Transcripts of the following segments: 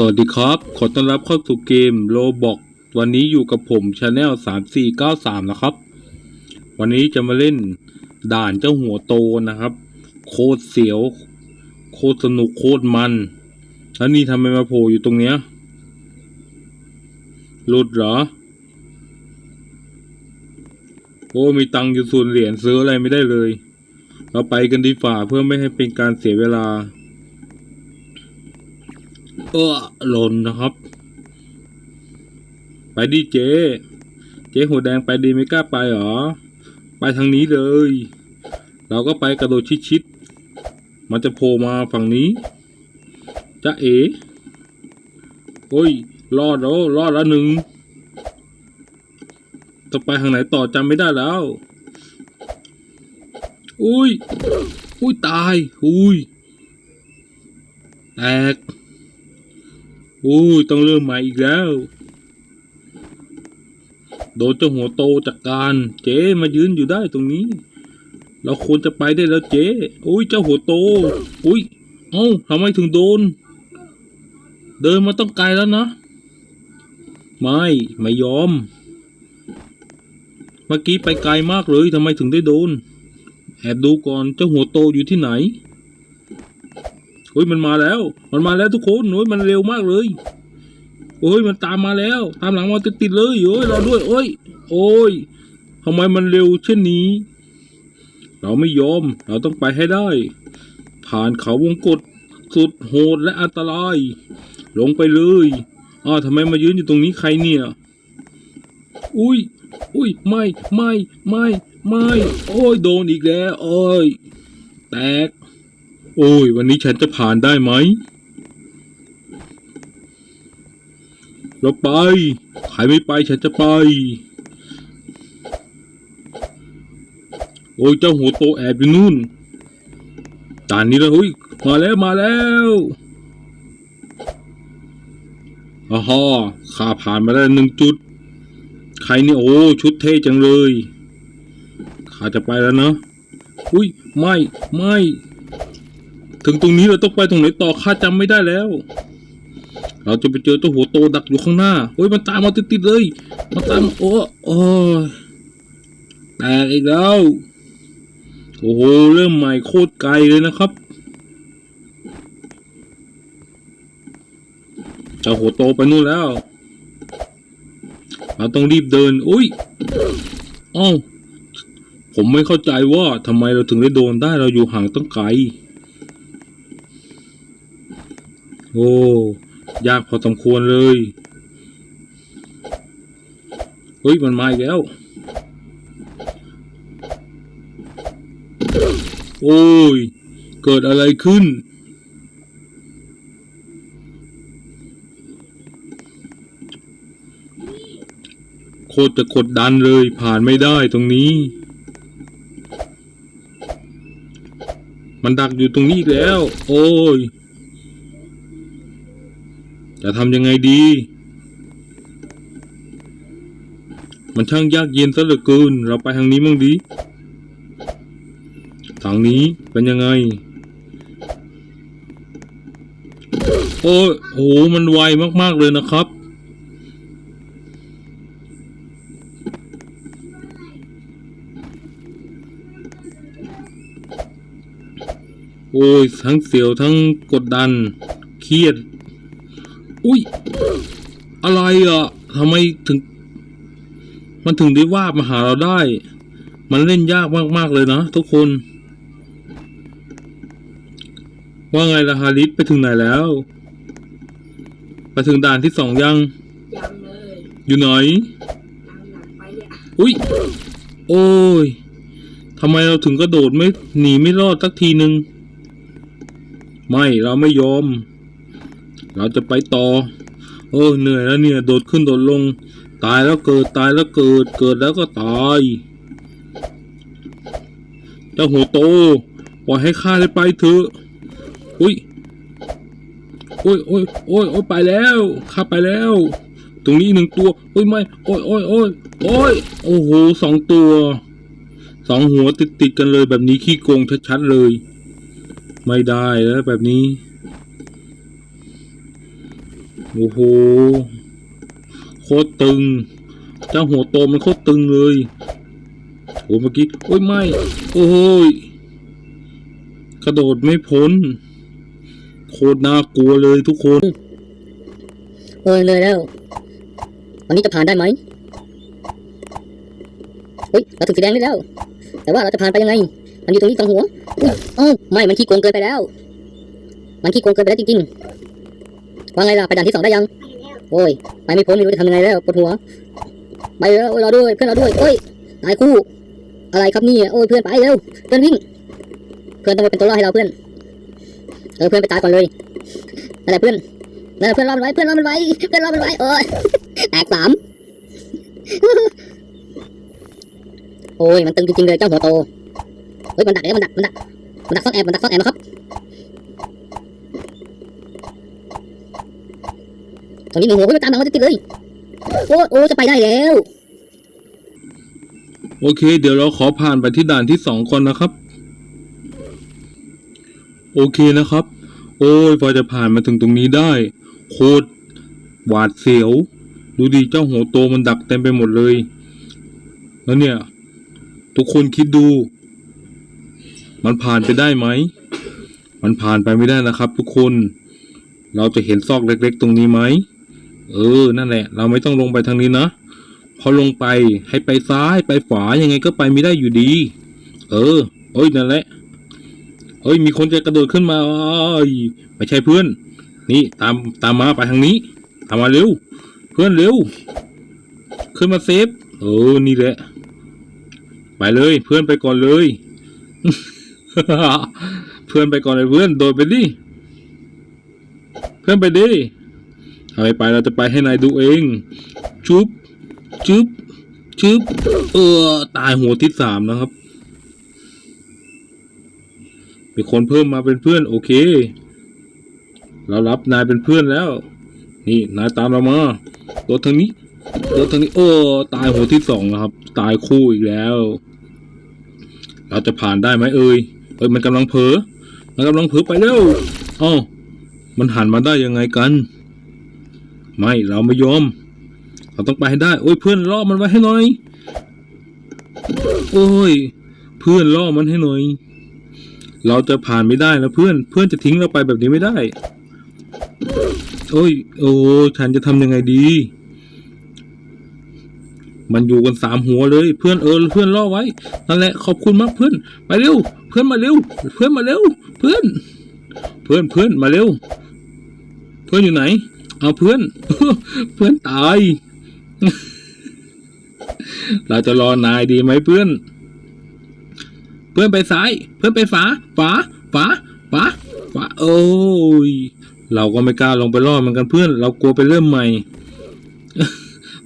สวัสดีครับ ขอต้อนรับเข้าสู่เกมโลบอกวันนี้อยู่กับผมชาแนล3493นะครับ วันนี้จะมาเล่นด่านเจ้าหัวโตนะครับ โคตรเสียว โคตรสนุกโคตรมัน แล้วนี่ทำไมมาโผล่อยู่ตรงเนี้ยหลุดเหรอ โอ้มีตังค์อยู่ส่วนเหรียญซื้ออะไรไม่ได้เลย เราไปกันดีฝ่าเพื่อไม่ให้เป็นการเสียเวลา เออหล่นนะครับ ไปดิเจ๊เจ๊หัวแดงไปดีไม่กล้าไปหรอ ไปทางนี้เลย เราก็ไปกระโดดชิดๆมันจะโผล่มาฝั่งนี้จะเอ๋โอ้ย รอดแล้ว รอดแล้วหนึ่งจะไปทางไหนต่อจำไม่ได้แล้ว อุ้ย อุ้ย ตาย อุ้ย แตก อุ้ยต้องเริ่มใหม่อีกแล้ว โดนเจ้าหัวโตจัดกการ เจ๊มายืนอยู่ได้ตรงนี้ เราควรจะไปได้แล้วเจ๊อุ้ยเจ้าหัวโตอุ้ยเอ้าทำไมถึงโดน เดินมาต้องไกลแล้วนะ ไม่ไม่ยอม เมื่อกี้ไปไกลมากเลยทำไมถึงได้โดน แอบดูก่อนเจ้าหัวโตอยู่ที่ไหน ฮ้ยมันมาแล้ว มันมาแล้วทุกคนโอ้ยมันเร็วมากเลยโอ้ยมันตามมาแล้ว ตามหลังมาติดๆเลยโอ้ยรอด้วยโอ้ยโอ้ยทำไมมันเร็วเช่นนี้ เราไม่ยอม เราต้องไปให้ได้ ผ่านเขาวงกฏสุดโหดและอันตราย ลงไปเลยอ้าวทำไมมายืนอยู่ตรงนี้ใครเนี่ย อุ้ยอุ้ยไม่ไม่ไม่ไม่ โอ้ยโดนอีกแล้ว โอ้ย แตก โอ้ย วันนี้ฉันจะผ่านได้ไหม เราไป ใครไม่ไปฉันจะไป โอ้ย เจ้าหัวโตแอบอยู่นู่นด่านนี้แล้วเฮ้ย มาแล้วมาแล้วอ๋อฮะข้าผ่านมาได้หนึ่งจุด ใครนี่โอ้ชุดเท่จังเลย ข้าจะไปแล้วนะ อุ้ย ไม่ ไม่ ถึงตรงนี้เราต้องไปตรงไหนต่อข้าจำไม่ได้แล้ว เราจะไปเจอตัวหัวโตดักอยู่ข้างหน้าโอ้ยมันตามมาติดๆเลยมันตามโอ้โอ้ยแตกอีกแล้วโอ้โหเริ่มใหม่โคตรไกลเลยนะครับเจ้าหัวโตไปนู่นแล้วเราต้องรีบเดินอุ้ยอ้าวผมไม่เข้าใจว่าทำไมเราถึงได้โดนได้เราอยู่ห่างตั้งไกล อ้ ยากพอสมควรเลย เฮ้ย มันมาอีกแล้ว โอ้ย เกิดอะไรขึ้น โคตรจะกดดันเลยผ่านไม่ได้ตรงนี้ มันดักอยู่ตรงนี้อีกแล้ว โอ้ย จะทำยังไงดี มันช่างยากเย็นซะเหลือเกิน เราไปทางนี้มั่งดี ทางนี้เป็นยังไง โอ้ยโห มันไวมาก ๆ เลยนะครับโอ้ยทั้งเสียวทั้งกดดัน เครียด อุ้ย อะไรอะทำไมถึง มันถึงได้ว่าบมาหาเราได้ มันเล่นยากมากๆเลยนะทุกคน ว่าไงล่ะฮาริสไปถึงไหนแล้ว ไปถึงด่านที่สองยัง ยังเลย อยู่ไหนตามหลังไปเนี่ยอุ้ย โอ้ยทำไมเราถึงกระโดดไม่หนีไม่รอดสักทีหนึ่งไม่เราไม่ยอม เราจะไปต่อโอ้ยเหนื่อยแล้วเนี่ยโดดขึ้นโดดลง ตายแล้วเกิดตายแล้วเกิด เกิดแล้วก็ตายเจ้าหัวโตปล่อยให้ข้าได้ไปเถอะอุ้ยโอ้ยโอ้ยโอ้ยโอ้ยไปแล้วข้าไปแล้ว ตรงนี้หนึ่งตัวโอ้ยไม่โอ้ยโอ้ยโอ้ยโอ้ยโอ้โหสองตัวสองหัวติดติดกันเลยแบบนี้ขี้โกงชัดๆเลย ไม่ได้แล้วแบบนี้ โอ้โหโคตรตึงเจ้าหัวโตมันโคตรตึงเลยโอ้เมื่อกี้โอ้ยไม่โอ้ยกระโดดไม่พ้น โคตรน่ากลัวเลยทุกคนโอ้ยเลยแล้ววันนี้จะผ่านได้ไหมเฮ้ยเราถึงสีแดงได้แล้ว แต่ว่าเราจะผ่านไปยังไง มันอยู่ตรงนี้ตรงหัวอุ๊ยเอ้าไม่มันขี้โกงเกินไปแล้ว มันขี้โกงเกินไปแล้วจริงๆ ว่าไงล่ะไปด่านที่สองได้ยัง โอ้ย ไปไม่พ้นไม่รู้จะทำยังไงแล้วปวดหัว ไปแล้วโอ้ยรอด้วย เพื่อนรอด้วย โอ้ยตายคู่ อะไรครับนี่ โอ้ยเพื่อนไปเร็ว เพื่อนวิ่ง เพื่อนต้องไปเป็นตัวรอดให้เราเพื่อน เออเพื่อนไปตายก่อนเลยนั่นแหละเพื่อนนั่นแหละเพื่อนรอมันไว้ เพื่อนรอมันไว้ เพื่อนรอมันไว้ โอ้ยแตกสามโอ้ยมันตึงจริงๆเลยเจ้าหัวโต เฮ้ยมันดักแล้วมันดักมันดักมันดักซ่อนแอบมันดักซ่อนแอบนะครับ ตรงนี้หนึ่งหัวเฮ้ยมันตามหลังมาติดเลยโอ้โอ้จะไปได้แล้ว โอเค เดี๋ยวเราขอผ่านไปที่ด่านที่สองก่อนนะครับ โอเคนะครับ โอ้ยพอจะผ่านมาถึงตรงนี้ได้ โคตรหวาดเสียว ดูดิเจ้าหัวโตมันดักเต็มไปหมดเลย แล้วเนี่ย ทุกคนคิดดู มันผ่านไปได้ไหม มันผ่านไปไม่ได้นะครับ ทุกคน เราจะเห็นซอกเล็ก ๆ ตรงนี้ไหม เออ นั่นแหละ เราไม่ต้องลงไปทางนี้นะพอลงไปให้ไปซ้ายไปขวายังไงก็ไปไม่ได้อยู่ดี เออ เอ้ยนั่นแหละเอ้ย มีคนจะกระโดดขึ้นมาเอ้ยไม่ใช่เพื่อน นี่ตามตามมาไปทางนี้ ตามมาเร็ว เพื่อนเร็ว ขึ้นมาเซฟ เออ นี่แหละ ไปเลย เพื่อนไปก่อนเลย เพื่อนไปก่อนเลยเพื่อน โดดไปดิ เพื่อนไปดิ เอาไปไปเราจะไปให้นายดูเอง ชุบชึบชึบเออตายหัวที่สามนะครับ มีคนเพิ่มมาเป็นเพื่อน โอเค เรารับนายเป็นเพื่อนแล้ว นี่นายตามเรามาตัวทางนี้ตัวทางนี้ โอ้ตายหัวที่สองนะครับ ตายคู่อีกแล้ว เราจะผ่านได้ไหมเอ่ยเอ้ยมันกำลังเผลอมันกำลังเผลอไปแล้วอ้าวมันหันมาได้ยังไงกัน ไม่เราไม่ยอม เราต้องไปให้ได้ โอ้ยเพื่อนล่อมันไว้ให้หน่อย โอ้ย เพื่อนล่อมันให้หน่อย เราจะผ่านไม่ได้นะเพื่อน เพื่อนจะทิ้งเราไปแบบนี้ไม่ได้ โอ้ย โอ้ฉันจะทำยังไงดี มันอยู่กันสามหัวเลย เพื่อนเออเพื่อนล่อไว้ นั่นแหละขอบคุณมากเพื่อนไปเร็ว เพื่อนมาเร็ว เพื่อนมาเร็ว เพื่อน เพื่อนเพื่อนมาเร็ว เพื่อนอยู่ไหน เอาเพื่อน เพื่อนตาย เราจะรอนายดีไหมเพื่อน เพื่อนไปซ้าย เพื่อนไปฝาฝาฝาฝาฝาโอ้ย เราก็ไม่กล้าลงไปรอดเหมือนกันเพื่อน เรากลัวไปเริ่มใหม่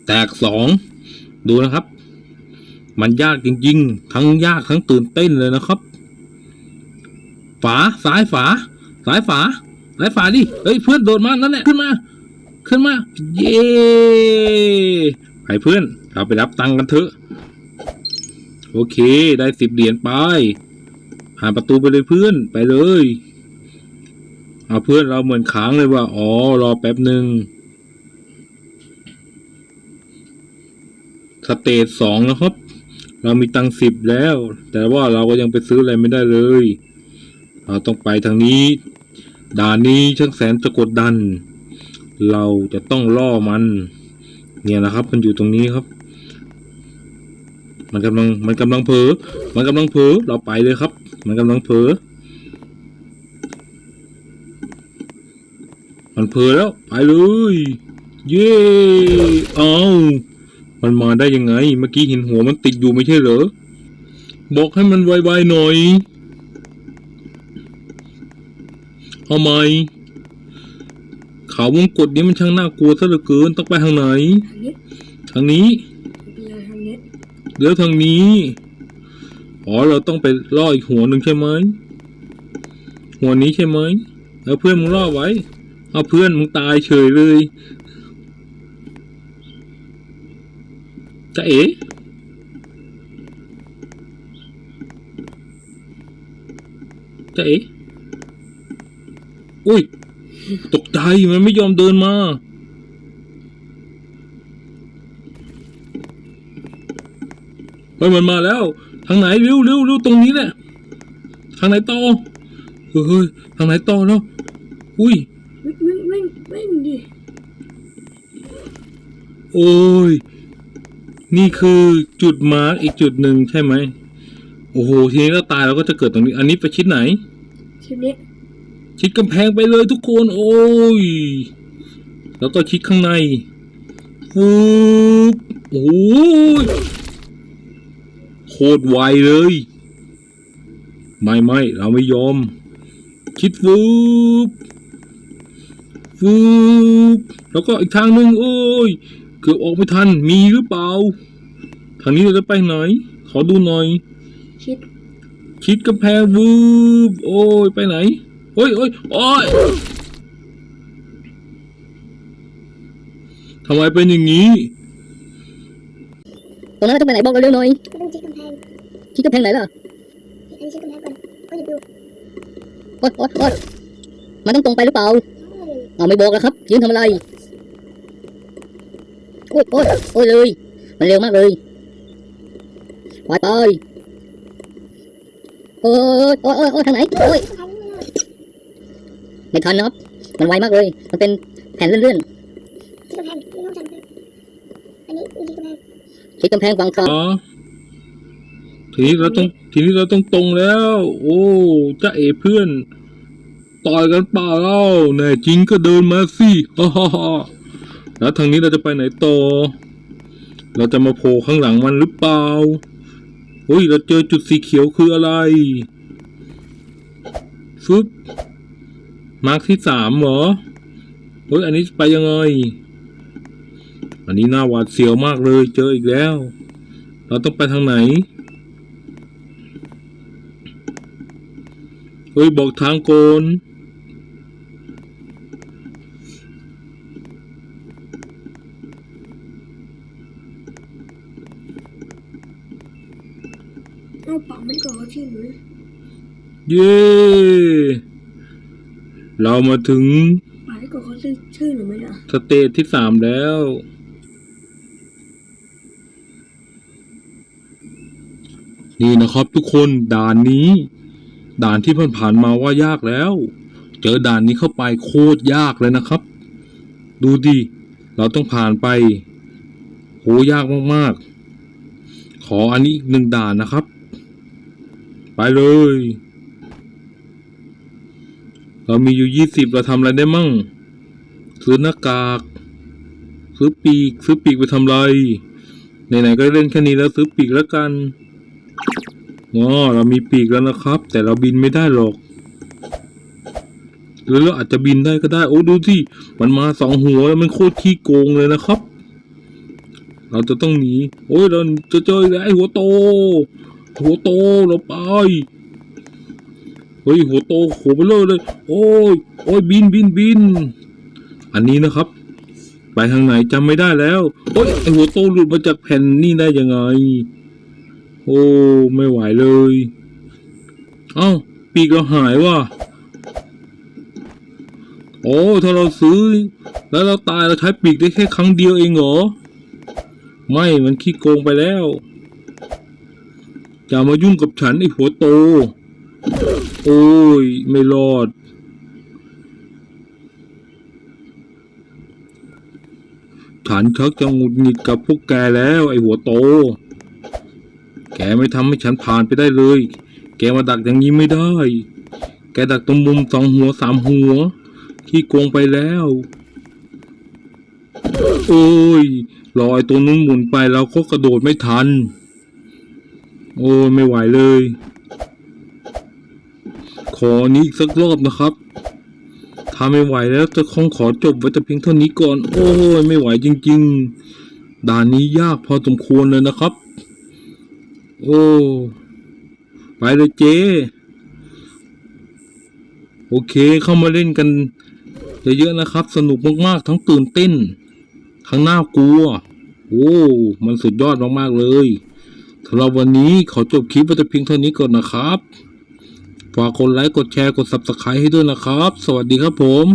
แตกสอง ดูนะครับ มันยากจริง ๆ ทั้งยากทั้งตื่นเต้นเลยนะครับ ฝาซ้ายฝาซ้ายฝาซ้ายฝาดิ เฮ้ยเพื่อนโดดมา นั่นแหละ ขึ้นมา ขึ้นมา เย้ไปเพื่อน เราไปรับตังค์กันเถอะ โอเค ได้สิบเหรียญไป ผ่านประตูไปเลยเพื่อน ไปเลย เอาเพื่อนเราเหมือนค้างเลยว่า อ๋อ รอแป๊บหนึ่งสเตจสองนะครับ เรามีตังสิบแล้ว แต่ว่าเราก็ยังไปซื้ออะไรไม่ได้เลย เราต้องไปทางนี้ ด่านนี้ช่างแสนจะกดดัน เราจะต้องล่อมัน เนี่ยนะครับ มันอยู่ตรงนี้ครับ มันกำลังมันกำลังเผลอมันกำลังเผลอเราไปเลยครับ มันกำลังเผลอมันเผลอแล้วไปเลย เย้เอามันมาได้ยังไง เมื่อกี้เห็นหัวมันติดอยู่ไม่ใช่เหรอ บอกให้มันไวๆหน่อย เอาไหม เขาวงกดนี้มันช่างน่ากลัวซะเหลือเกินต้องไปทางไหน ทางนี้ทางนี้ไม่เป็นไรทางนี้เดี๋ยวทางนี้อ๋อเราต้องไปล่ออีกหัวหนึ่งใช่ไหมหัวนี้ใช่ไหมแล้วเพื่อนมึงล่อไว้ เอาเพื่อนมึงตายเฉยเลยจะเอ๋จะเอ๋อุ้ย ตกใจมันไม่ยอมเดินมาไปมันมาแล้ว ทางไหนเร็วเร็วเร็วตรงนี้แหละ ทางไหนต่อ เฮ้ยทางไหนต่อเนาะอุ้ยวิ่งวิ่งวิ่งวิ่งดิ โอ้ย นี่คือจุดมาร์กอีกจุดหนึ่งใช่ไหม โอ้โห ทีนี้ถ้าตายเราก็จะเกิดตรงนี้ อันนี้ไปชิดไหน ชิดนี้ ชิดกำแพงไปเลยทุกคน โอ้ย แล้วก็ชิดข้างในฟูบโอ้ยโคตรไวเลย ไม่ไม่เราไม่ยอม ชิดฟูบฟูบแล้วก็อีกทางหนึ่งโอ้ย เกือบออกไม่ทัน มีหรือเปล่า ทางนี้เราจะไปไหน ขอดูหน่อย ชิด ชิดกำแพงวูบโอ้ย ไปไหน โอ้ยโอ้ยโอ้ยทำไมเป็นอย่างนี้ตรงนั้นเราต้องไปไหนบอกเราเร็วหน่อยก็ต้องชิดกำแพงชิดกำแพงไหนล่ะอันนี้ชิดกำแพงก่อนก็จะดูโอ๊ยโอ๊ยโอ๊ยมันต้องตรงไปหรือเปล่าเอ้ยเอาไม่บอกแล้วครับยืนทำอะไรโอ๊ยโอ๊ยโอ๊ยเลย มันเร็วมากเลยไปไปโอ๊ยโอ๊ยโอ๊ยโอ๊ยทางไหนโอ๊ย กำแพงนี่เลย ไม่ทันนะครับ มันไวมากเลย มันเป็นแผ่นเลื่อนชิดกำแพงไม่ต้องจำเลยอันนี้วิธีกำแพงๆชิดกำแพงฝั่งซ้ายอ๋อทีนี้เราต้องทีนี้เราต้องตรงแล้ว โอ้จ้าเอเพื่อน ต่อยกันเปล่าเล่าแน่จริงก็เดินมาสิฮ่าฮ่าฮ่าแล้วทางนี้เราจะไปไหนต่อ เราจะมาโผล่ข้างหลังมันหรือเปล่าเฮ้ยเราเจอจุดสีเขียวคืออะไรฟึบ มาร์คที่สามเหรอเฮ้ยอันนี้ไปยังไง อันนี้น่าหวาดเสียวมากเลยเจออีกแล้ว เราต้องไปทางไหน เฮ้ย บอกทางโกนเอาปากมันก่อนเขาชื่อหนูเย้ เรามาถึงปากให้ก่อนเขาชื่อชื่อหนูไหมล่ะสเตจที่สามแล้ว นี่นะครับทุกคนด่านนี้ ด่านที่ผ่านๆมาว่ายากแล้ว เจอด่านนี้เข้าไปโคตรยากเลยนะครับ ดูดิเราต้องผ่านไปโหยากมากๆ ขออันนี้อีกหนึ่งด่านนะครับ ไปเลย เรามีอยู่ยี่สิบเราทำอะไรได้มั่ง ซื้อหน้ากาก ซื้อปีก ซื้อปีกไปทำไรไหนๆก็เล่นแค่นี้แล้วซื้อปีกแล้วกันอ๋อเรามีปีกแล้วนะครับ แต่เราบินไม่ได้หรอก หรือเราอาจจะบินได้ก็ได้ โอ้ดูที่มันมาสองหัวแล้วมันโคตรขี้โกงเลยนะครับ เราจะต้องหนี โอ้ยเราจะเจอไอ้หัวโต หัวโตเราไป เฮ้ยหัวโตโหไปเลยเลย โอ้ยโอ้ยบินบินบิน อันนี้นะครับ ไปทางไหนจำไม่ได้แล้วโอ้ยไอหัวโตหลุดมาจากแผ่นนี่ได้ยังไง โอ้ไม่ไหวเลย เอ้าปีกเราหายว่ะโอ้ถ้าเราซื้อ แล้วเราตายเราใช้ปีกได้แค่ครั้งเดียวเองเหรอ ไม่มันขี้โกงไปแล้วอย่ามายุ่งกับฉันไอหัวโต โอ้ย ไม่รอดฉันชักจะหงุดหงิดกับพวกแกแล้ว ไอหัวโต แกไม่ทำให้ฉันผ่านไปได้เลย แกมาดักอย่างนี้ไม่ได้ แกดักตรงมุมสองหัวสามหัว ที่โกงไปแล้ว โอ้ยรอไอตัวนู้นหมุนไปเราก็กระโดดไม่ทัน โอ้ยไม่ไหวเลย ขอนี้อีกสักรอบนะครับถ้าไม่ไหวแล้วจะคงขอจบไว้แต่เพียงเท่านี้ก่อน โอ้ยไม่ไหวจริง ๆ ด่านนี้ยากพอสมควรเลยนะครับ โอ้ไปเลยเจโอเคเข้ามาเล่นกันเยอะๆนะครับ สนุกมากๆ ทั้งตื่นเต้น ทั้งน่ากลัว โอ้มันสุดยอดมากๆเลยสำหรับวันนี้ขอจบคลิปไว้แต่เพียงเท่านี้ก่อนนะครับ ฝากกดไลค์ กดแชร์ กด subscribe ให้ด้วยนะครับ สวัสดีครับผม